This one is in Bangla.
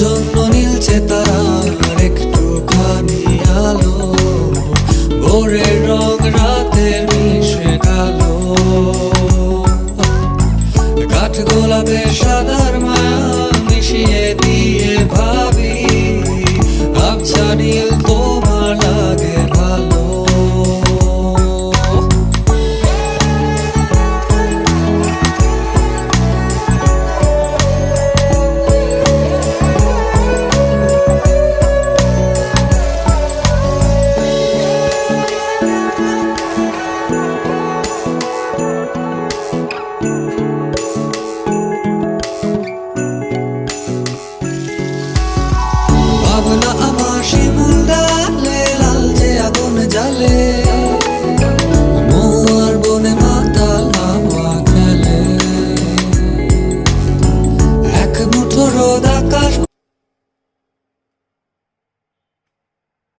জন্য নীলছে তারার একটুখানি আলো। ভোরের রং রাতের মিশে কালো কাঠ গোলাপে সাদার মায়া মিশিয়ে দিয়ে ভাবি, আবছা নীল ভাবনা আমার শিমুল ডালে লাল যে আগুন জ্বালে।